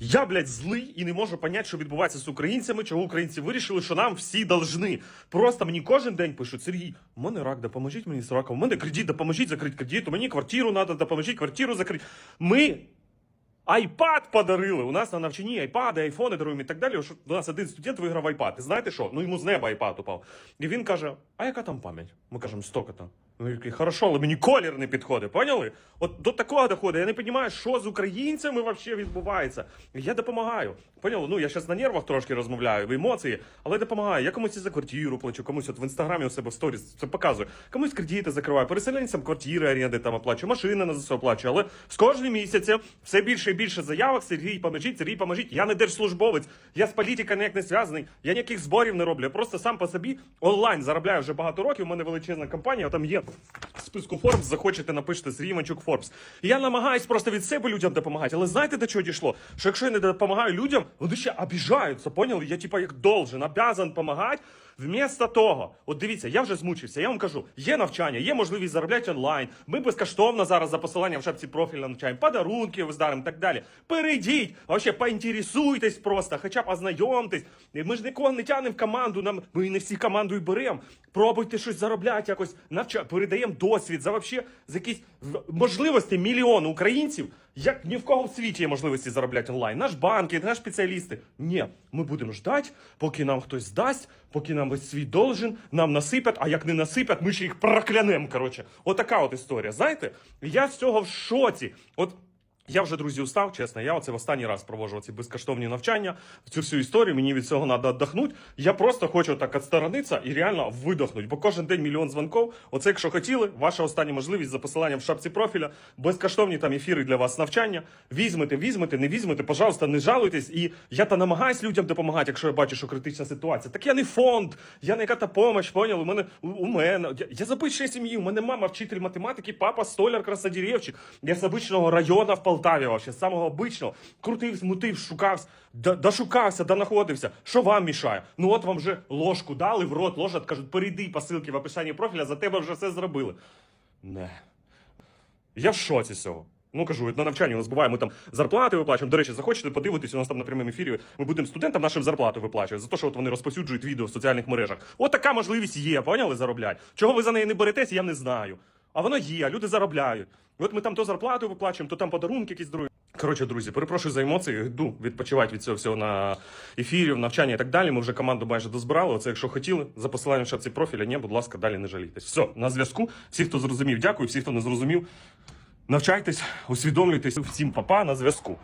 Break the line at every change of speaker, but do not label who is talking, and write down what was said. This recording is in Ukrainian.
Я, блядь, злий і не можу поняти, що відбувається з українцями, чого українці вирішили, що нам всі должны. Просто мені кожен день пишуть: Сергій, у мене рак, допоможіть мені з раком, у мене кредит, допоможіть закрити кредит, мені квартиру треба, допоможіть квартиру закрити. Ми айпад подарили. У нас на навчанні айпади, айфони даруємо і так далі. Що у нас один студент виграв айпад. І знаєте що? Ну йому з неба айпад упав. І він каже: А яка там пам'ять? Ми кажемо, столько Він такий, хорошо, але мені колір не підходить, поняли? От до такого доходить. Я не розумію, що з українцями взагалі відбувається. Я допомагаю. Поняли? Ну я зараз на нервах трошки розмовляю, в емоції, але допомагаю. Я комусь і за квартиру плачу, комусь от в інстаграмі у себе в сторіс це показую. Комусь кредити закриваю, переселенцям квартири, оренди там оплачую, машини на ЗСУ оплачую. Але з кожним місяцем все більше і більше заявок. Сергій, поможіть, Сергій, поможіть. Я не держслужбовець, я з політика ніяк не зв'язаний, я ніяких зборів не роблю. Я просто сам по собі онлайн заробляю вже багато років. У мене величезна компанія, там є списку Forbes, захочете, напишете Сергій Іванчук Forbes. Я намагаюсь просто від себе людям допомагати. Але знаєте, до чого дійшло? Що якщо я не допомагаю людям, вони ще обіжаються, поняли? Я типа як должен, обязан допомагати. Вмісто того, от дивіться, я вже змучився. Я вам кажу, є навчання, є можливість заробляти онлайн. Ми безкоштовно зараз за посиланням в шапці профіля навчаємо, подарунки здаримо і так далі. Перейдіть, вообще поінтересуйтесь просто, хоча б ознайомтесь. Ми ж нікого не тянемо в команду. Нам ми не всі команду і беремо. Пробуйте щось заробляти, якось навча, передаємо досвід за вообще за якісь можливості мільйону українців. Як ні в кого в світі є можливості заробляти онлайн. Наш банки, наш спеціалісти. Ні, ми будемо ждати, поки нам хтось здасть, поки нам весь світ должен, нам насипять, а як не насипять, ми ще їх проклянемо. Коротше, отака от історія. Знаєте, я з цього в шоці. От я вже друзі устав, чесно. Я оце в останній раз проводжу ці безкоштовні навчання. Цю всю історію мені від цього треба віддохнути. Я просто хочу так відсторонитися і реально видохнути. Бо кожен день мільйон дзвонків. Оце, якщо хотіли, ваша остання можливість за посиланням в шапці профіля, безкоштовні там ефіри для вас навчання. Візьмете, візьмете, не візьмете, пожалуйста, не жалуйтесь. І я та намагаюсь людям допомагати, якщо я бачу, що критична ситуація. Так я не фонд, я не яка-то помощь, поняли? У мене у, мене. Я, я з сім'ї, у мене мама вчитель математики, папа столяр, красодеревчик. Я з обичного району в Полтаві, вообще, самого обичного. Крутив, мутив, шукав, до- дошукався, донаходився. Що вам мішає? Ну от вам вже ложку дали в рот, ложать, кажуть, перейди по ссылці в описанні профіля, за тебе вже все зробили. Не. Я в шоці цього. Ну кажу, на навчанні у нас буває, ми там зарплати виплачуємо. До речі, захочете подивитись, у нас там на прямому ефірі. Ми будемо студентам нашим зарплату виплачувати за те, що от вони розповсюджують відео в соціальних мережах. От така можливість є, поняли, зароблять. Чого ви за неї не беретесь, я не знаю. А воно є, люди заробляють. От ми там то зарплату виплачуємо, то там подарунки якісь другі. Коротше, друзі, перепрошую за емоції. Йду відпочивати від цього всього на ефірі, в навчанні і так далі. Ми вже команду майже дозбирали. Оце, якщо хотіли, за посиланням в шапці профіля, ні, будь ласка, далі не жалійтесь. Все, на зв'язку. Всі, хто зрозумів, дякую. Всі, хто не зрозумів, навчайтесь, усвідомлюйтесь. Всім папа на зв'язку.